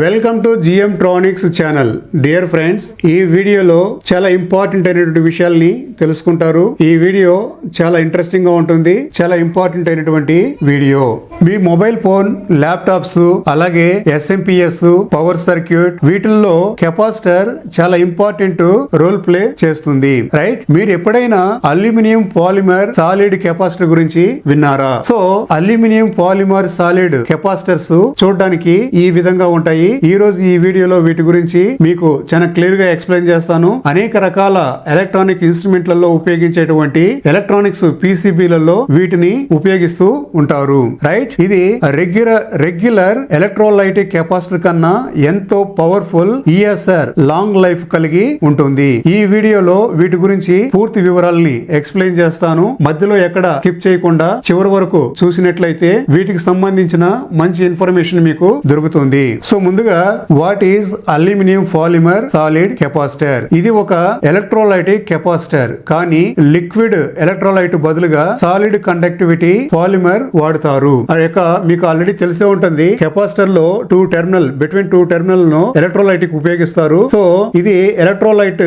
Welcome to GM Tronics channel. Dear friends ఈ వీడియోలో చాలా ఇంపార్టెంట్ అయినటువంటి విషయాల్ని తెలుసుకుంటారు. ఈ వీడియో చాలా ఇంట్రెస్టింగ్గా ఉంటుంది. చాలా ఇంపార్టెంట్ అయినటువంటి వీడియో. మీ మొబైల్ ఫోన్ ల్యాప్టాప్స్ అలాగే ఎస్ఎంపిఎస్ పవర్ సర్క్యూట్ వీటిల్లో కెపాసిటర్ చాలా ఇంపార్టెంట్ రోల్ ప్లే చేస్తుంది. రైట్? మీరు ఎప్పుడైనా అల్యూమినియం పాలిమర్ సాలిడ్ కెపాసిటర్ గురించి విన్నారా? So aluminium polymer solid capacitors చూడడానికి ఈ విధంగా ఉంటాయి. ఈ రోజు ఈ వీడియోలో వీటి గురించి మీకు చాలా క్లియర్గా ఎక్స్ప్లెయిన్ చేస్తాను. అనేక రకాల ఎలక్ట్రానిక్ ఇన్స్ట్రుమెంట్లలో ఉపయోగించేటువంటి ఎలక్ట్రానిక్స్ పీసీబీలలో వీటిని ఉపయోగిస్తూ ఉంటారు. రైట్ ఇది రెగ్యులర్ రెగ్యులర్ ఎలక్ట్రోలైటిక్ కెపాసిటర్ కన్నా ఎంతో పవర్ఫుల్ ఈఎస్ఆర్ లాంగ్ లైఫ్ కలిగి ఉంటుంది. ఈ వీడియోలో వీటి గురించి పూర్తి వివరాలని ఎక్స్ప్లెయిన్ చేస్తాను. మధ్యలో ఎక్కడ స్కిప్ చేయకుండా చివరి వరకు చూసినట్లయితే వీటికి సంబంధించిన మంచి ఇన్ఫర్మేషన్ మీకు దొరుకుతుంది. సో ముందుగా what is aluminium polymer solid capacitor ఇది ఒక ఎలక్ట్రోలైటిక్ కెపాసిటర్ కానీ లిక్విడ్ ఎలక్ట్రోలైట్ బదులుగా సాలిడ్ కండక్టివిటీ పాలిమర్ వాడతారు. యొక్క మీకు ఆల్రెడీ తెలిసే ఉంటుంది కెపాసిటర్లో టూ టెర్మినల్ బిట్వీన్ టూ టెర్మినల్ను ఎలక్ట్రోలైటిక్ ఉపయోగిస్తారు. సో ఇది ఎలక్ట్రోలైట్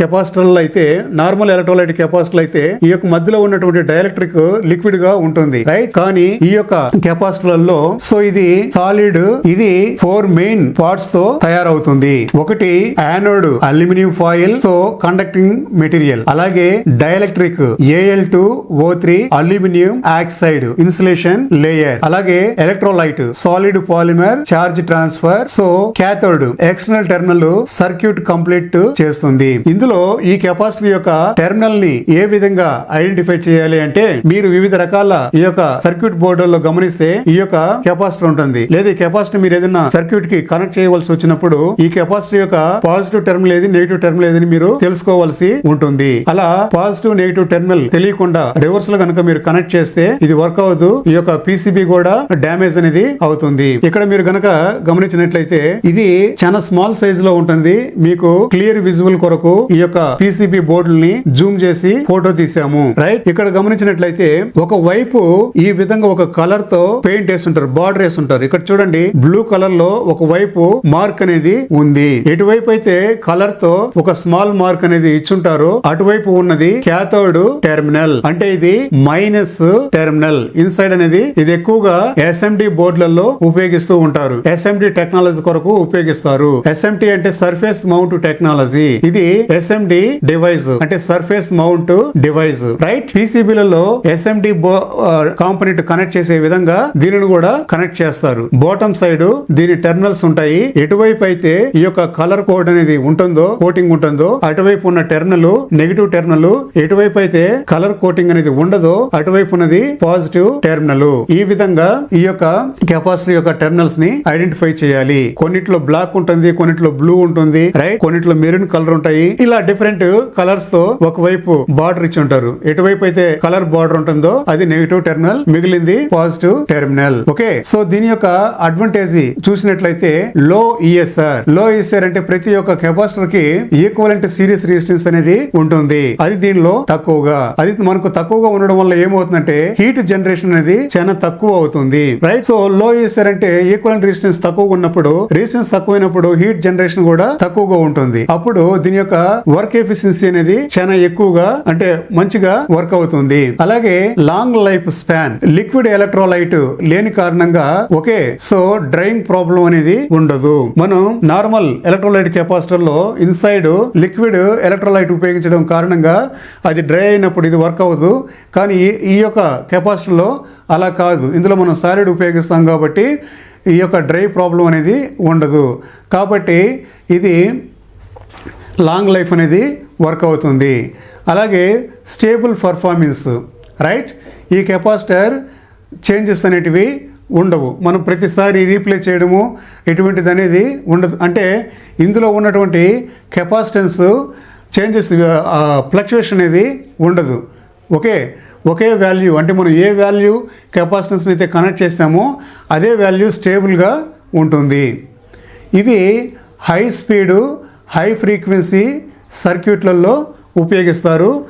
కెపాసిటర్ అయితే నార్మల్ ఎలక్ట్రోలైట్ కెపాసిటర్ అయితే ఈ యొక్క మధ్యలో ఉన్నటువంటి డైఎలక్ట్రిక్ లిక్విడ్గా ఉంటుంది. రైట్ కానీ ఈ యొక్క కెపాసిటర్లలో సో ఇది సాలిడ్ ఇది ఫోర్ మెయిన్ పార్ట్స్తో తయారవుతుంది. ఒకటి anode aluminium foil so conducting material అలాగే dielectric AL two O three aluminium oxide insulation layer అలాగే electrolyte solid polymer charge transfer so cathode external terminal circuit complete చేస్తుంది. ఇందులో ఈ కెపాసిటర్ యొక్క టెర్మినల్ని ఏ విధంగా ఐడెంటిఫై చేయాలి అంటే మీరు వివిధ రకాల ఈ యొక్క సర్క్యూట్ బోర్డుల్లో గమనిస్తే ఈ యొక్క కెపాసిటర్ ఉంటుంది. లేదా ఈ కెపాసిటర్ మీరు ఏదైనా సర్క్యూట్ కి కనెక్ట్ చేయవలసి వచ్చినప్పుడు ఈ కెపాసిటర్ యొక్క పాజిటివ్ టెర్మినల్ ఏది నెగిటివ్ టెర్మినల్ ఏదని మీరు తెలుసుకోవాల్సి ఉంటుంది. అలా పాజిటివ్ నెగిటివ్ టెర్మినల్ తెలియకుండా రివర్స్లో కనుక మీరు కనెక్ట్ చేస్తే ఇది వర్క్ అవ్వదు. ఈ యొక్క పిసిబి కూడా డ్యామేజ్ అనేది అవుతుంది. ఇక్కడ మీరు గనక గమనించినట్లయితే ఇది చాలా స్మాల్ సైజ్లో ఉంటుంది. మీకు క్లియర్ విజువల్ కొరకు ఈ యొక్క పిసిబి బోర్డుల్ని జూమ్ చేసి ఫోటో తీసాము. రైట్ ఇక్కడ గమనించినట్లయితే ఒక వైపు ఈ విధంగా ఒక కలర్తో పెయింట్ వేస్తుంటారు బార్డర్ వేస్తుంటారు. ఇక్కడ చూడండి బ్లూ కలర్లో ఒక వైపు మార్క్ అనేది ఉంది. ఎటువైపు అయితే కలర్తో ఒక స్మాల్ మార్క్ అనేది ఇచ్చుంటారో అటువైపు ఉన్నది క్యాథోడ్ టెర్మినల్. అంటే ఇది మైనస్ టెర్మినల్. ఇన్సైడ్ అనేది ఇది ఎక్కువగా ఎస్ఎండి బోర్డులలో ఉపయోగిస్తూ ఉంటారు. ఎస్ఎండి టెక్నాలజీ కొరకు ఉపయోగిస్తారు. ఎస్ఎంటి అంటే సర్ఫేస్ మౌంట్ టెక్నాలజీ. ఇది ఎస్ఎండి డివైస్ అంటే సర్ఫేస్ మౌంట్ డివైస్. రైట్? పీసీబీలలో ఎస్ఎండి కాంపోనెంట్ కనెక్ట్ చేసే విధంగా దీనిని కూడా కనెక్ట్ చేస్తారు. బాటమ్ సైడ్ దీని టెర్మినల్స్ ఉంటాయి. ఎటువైపు అయితే ఈ యొక్క కలర్ కోడ్ అనేది ఉంటుందో కోటింగ్ ఉంటుందో అటువైపు ఉన్న టెర్మినల్ నెగిటివ్ టెర్మినల్ ఎటువైపు అయితే కలర్ కోటింగ్ అనేది ఉండదో అటువైపు ఉన్నది పాజిటివ్ టెర్మినల్ ఈ విధంగా ఈ యొక్క కెపాసిటర్ యొక్క టెర్మినల్స్ని ఐడెంటిఫై చేయాలి. కొన్నిట్లో బ్లాక్ ఉంటుంది కొన్నిట్లో బ్లూ ఉంటుంది రైట్? కొన్నిట్లో మెరూన్ కలర్ ఉంటాయి. ఇలా డిఫరెంట్ కలర్స్తో ఒకవైపు బార్డర్ ఇచ్చి ఉంటారు. ఎటువైపు అయితే కలర్ బార్డర్ ఉంటుందో అది నెగిటివ్ టెర్మినల్ మిగిలింది పాజిటివ్ టెర్మినల్. ఓకే? సో దీని యొక్క అడ్వాంటేజ్ చూసినట్లయితే లో ఈఎస్ఆర్లో ఈఎస్ఆర్ అంటే ప్రతి ఒక్క కెపాసిటర్కి ఈక్వలెంట్ సిరీస్ రెసిస్టెన్స్ అనేది ఉంటుంది. అది దీనిలో తక్కువగా. అది మనకు తక్కువగా ఉండడం వల్ల ఏమవుతుందంటే హీట్ జనరేషన్ అనేది చాలా తక్కువ అవుతుంది. రైట్ సో లో ఈఎస్ఆర్ అంటే ఈక్వలెంట్ రెసిస్టెన్స్ తక్కువగా ఉన్నప్పుడు రెసిస్టెన్స్ తక్కువైనప్పుడు హీట్ జనరేషన్ కూడా తక్కువగా ఉంటుంది. అప్పుడు దీని యొక్క వర్క్ ఎఫిషియన్సీ అనేది చాలా ఎక్కువగా అంటే మంచిగా వర్క్ అవుతుంది. అలాగే long life span liquid electrolyte లేని కారణంగా ఓకే సో డ్రైయింగ్ ప్రాబ్లం అనేది ఉండదు. మనం నార్మల్ ఎలక్ట్రోలైట్ కెపాసిటర్లో ఇన్సైడ్ లిక్విడ్ ఎలక్ట్రోలైట్ ఉపయోగించడం కారణంగా అది డ్రై అయినప్పుడు ఇది వర్క్ అవ్వదు. కానీ ఈ- ఈ యొక్క కెపాసిటర్లో అలా కాదు. ఇందులో మనం సాలిడ్ ఉపయోగిస్తాం కాబట్టి ఈ యొక్క డ్రై ప్రాబ్లం అనేది ఉండదు. కాబట్టి ఇది లాంగ్ లైఫ్ అనేది వర్క్ అవుతుంది. అలాగే స్టేబుల్ పర్ఫార్మెన్స్ రైట్? ఈ కెపాసిటర్ చేంజెస్ అనేటివి ఉండవు. మనం ప్రతిసారి రీప్లే చేయడము ఎటువంటిది అనేది ఉండదు. అంటే ఇందులో ఉన్నటువంటి కెపాసిటెన్స్ చేంజెస్ ఫ్లక్చువేషన్ అనేది ఉండదు. ఓకే? ఒకే వాల్యూ అంటే మనం ఏ వాల్యూ కెపాసిటెన్స్ని అయితే కనెక్ట్ చేసామో అదే వాల్యూ స్టేబుల్గా ఉంటుంది. ఇవి హై స్పీడు హై ఫ్రీక్వెన్సీ సర్క్యూట్లలో ఉపయోగిస్తారు.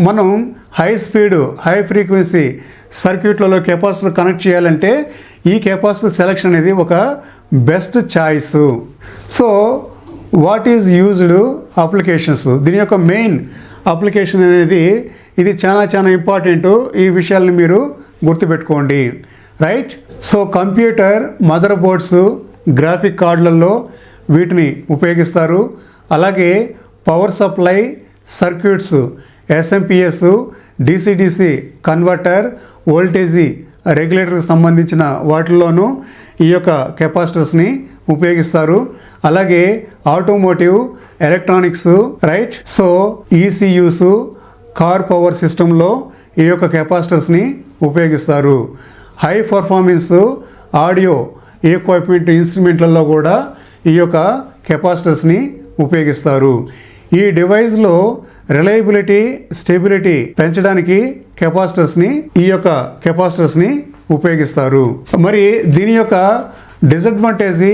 మనం హై స్పీడు హై ఫ్రీక్వెన్సీ సర్క్యూట్లలో కెపాసిటర్ కనెక్ట్ చేయాలంటే ఈ కెపాసిటర్ సెలక్షన్ అనేది ఒక best choice so what is used applications దీని యొక్క మెయిన్ అప్లికేషన్ అనేది ఇది చాలా చాలా ఇంపార్టెంట్ ఈ విషయాల్ని మీరు గుర్తుపెట్టుకోండి. Right so computer mother boards graphic కార్డులలో వీటిని ఉపయోగిస్తారు. అలాగే power supply circuits SMPS DC DC converter voltage రెగ్యులేటర్కి సంబంధించిన వాటిల్లోనూ ఈ యొక్క కెపాసిటర్స్ని ఉపయోగిస్తారు. అలాగే automotive electronics right so ECUs car power సిస్టంలో ఈ యొక్క కెపాసిటర్స్ని ఉపయోగిస్తారు. హై పర్ఫార్మెన్స్ ఆడియో ఎక్విప్మెంట్ ఇన్స్ట్రుమెంట్లలో కూడా ఈ యొక్క కెపాసిటర్స్ని ఉపయోగిస్తారు. ఈ డివైస్లో రిలయబిలిటీ స్టెబిలిటీ పెంచడానికి కెపాసిటర్స్ని ఈ యొక్క కెపాసిటర్స్ని ఉపయోగిస్తారు. మరి దీని యొక్క డిసడ్వాంటేజ్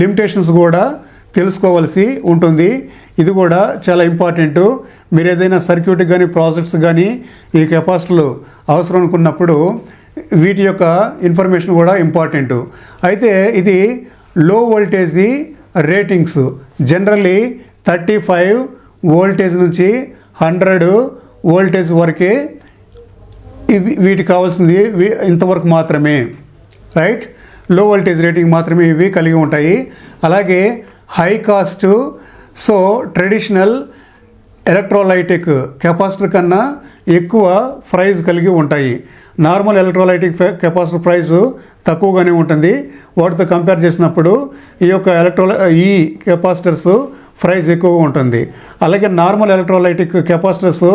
లిమిటేషన్స్ కూడా తెలుసుకోవాల్సి ఉంటుంది. ఇది కూడా చాలా ఇంపార్టెంట్. మీరు ఏదైనా సర్క్యూట్ కానీ ప్రాజెక్ట్స్ కానీ ఈ కెపాసిటర్లు అవసరం అనుకున్నప్పుడు వీటి యొక్క ఇన్ఫర్మేషన్ కూడా ఇంపార్టెంట్. అయితే ఇది లో voltage ratings. Generally thirty five voltage నుంచి హండ్రెడ్ వోల్టేజ్ వరకే వీటికి కావాల్సింది ఇంతవరకు మాత్రమే రైట్? లో వోల్టేజ్ రేటింగ్ మాత్రమే ఇవి కలిగి ఉంటాయి. అలాగే high cost so traditional electrolytic capacitor కన్నా ఎక్కువ ప్రైజ్ కలిగి ఉంటాయి. నార్మల్ ఎలక్ట్రోలైటిక్ కెపాసిటర్ ప్రైస్ తక్కువగానే ఉంటుంది. వాటితో కంపేర్ చేసినప్పుడు ఈ యొక్క ఎలక్ట్రో ఈ కెపాసిటర్స్ ప్రైజ్ ఎక్కువగా ఉంటుంది. అలాగే నార్మల్ ఎలక్ట్రోలైటిక్ కెపాసిటర్స్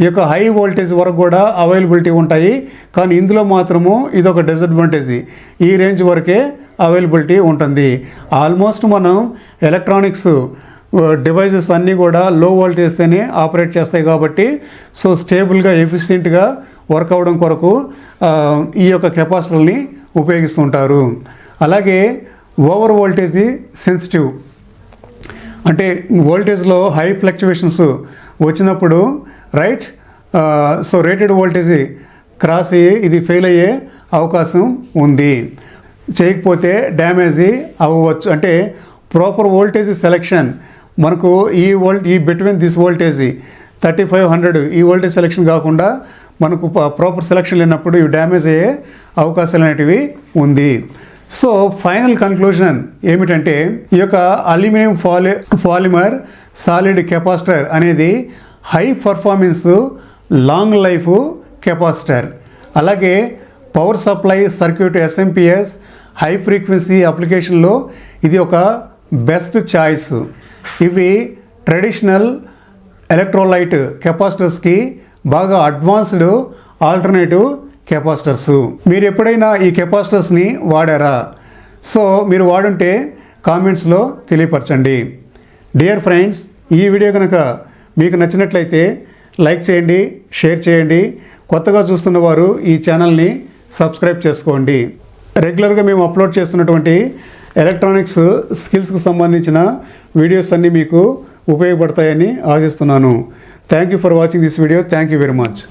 ఈ యొక్క హై వోల్టేజ్ వరకు కూడా అవైలబిలిటీ ఉంటాయి. కానీ ఇందులో మాత్రము ఇది ఒక డిసడ్వాంటేజ్. ఈ రేంజ్ వరకే అవైలబిలిటీ ఉంటుంది. ఆల్మోస్ట్ మనం ఎలక్ట్రానిక్స్ డివైజెస్ అన్నీ కూడా లో వోల్టేజ్తోనే ఆపరేట్ చేస్తాయి కాబట్టి సో స్టేబుల్గా ఎఫిషియెంట్గా వర్క్ అవ్వడం కొరకు ఈ యొక్క కెపాసిటర్ని ఉపయోగిస్తుంటారు. అలాగే ఓవర్ వోల్టేజీ సెన్సిటివ్. అంటే వోల్టేజ్లో హై ఫ్లక్చువేషన్స్ వచ్చినప్పుడు right so rated voltage cross అయ్యి ఇది ఫెయిల్ అయ్యే అవకాశం ఉంది. చేయకపోతే డ్యామేజ్ అవ్వచ్చు. అంటే ప్రాపర్ వోల్టేజ్ సెలెక్షన్ మనకు ఈ వోల్ట్ ఈ between this voltage thirty five hundred ఈ వోల్టేజ్ సెలెక్షన్ కాకుండా మనకు ప్రాపర్ సెలెక్షన్ లేనప్పుడు ఇవి డ్యామేజ్ అయ్యే అవకాశాలు అనేటివి ఉంది. సో ఫైనల్ కన్క్లూజన్ ఏమిటంటే ఈ యొక్క aluminium poly polymer solid capacitor అనేది high performance long life capacitor. అలాగే power supply circuit SMPS high frequency అప్లికేషన్లో ఇది ఒక బెస్ట్ చాయిస్. ఇవి ట్రెడిషనల్ ఎలక్ట్రోలైట్ కెపాసిటర్స్కి బాగా అడ్వాన్స్డ్ ఆల్టర్నేటివ్ కెపాసిటర్స్. మీరు ఎప్పుడైనా ఈ కెపాసిటర్స్ని వాడారా? సో మీరు వాడుంటే కామెంట్స్లో తెలియపరచండి. డియర్ ఫ్రెండ్స్ ఈ వీడియో కనుక మీకు నచ్చినట్లయితే లైక్ చేయండి షేర్ చేయండి. కొత్తగా చూస్తున్న వారు ఈ ఛానల్ని సబ్స్క్రైబ్ చేసుకోండి. రెగ్యులర్గా మేము అప్లోడ్ చేస్తున్నటువంటి ఎలక్ట్రానిక్స్ స్కిల్స్కి సంబంధించిన వీడియోస్ అన్నీ మీకు ఉపయోగపడతాయని ఆశిస్తున్నాను. Thank you for watching this video thank you very much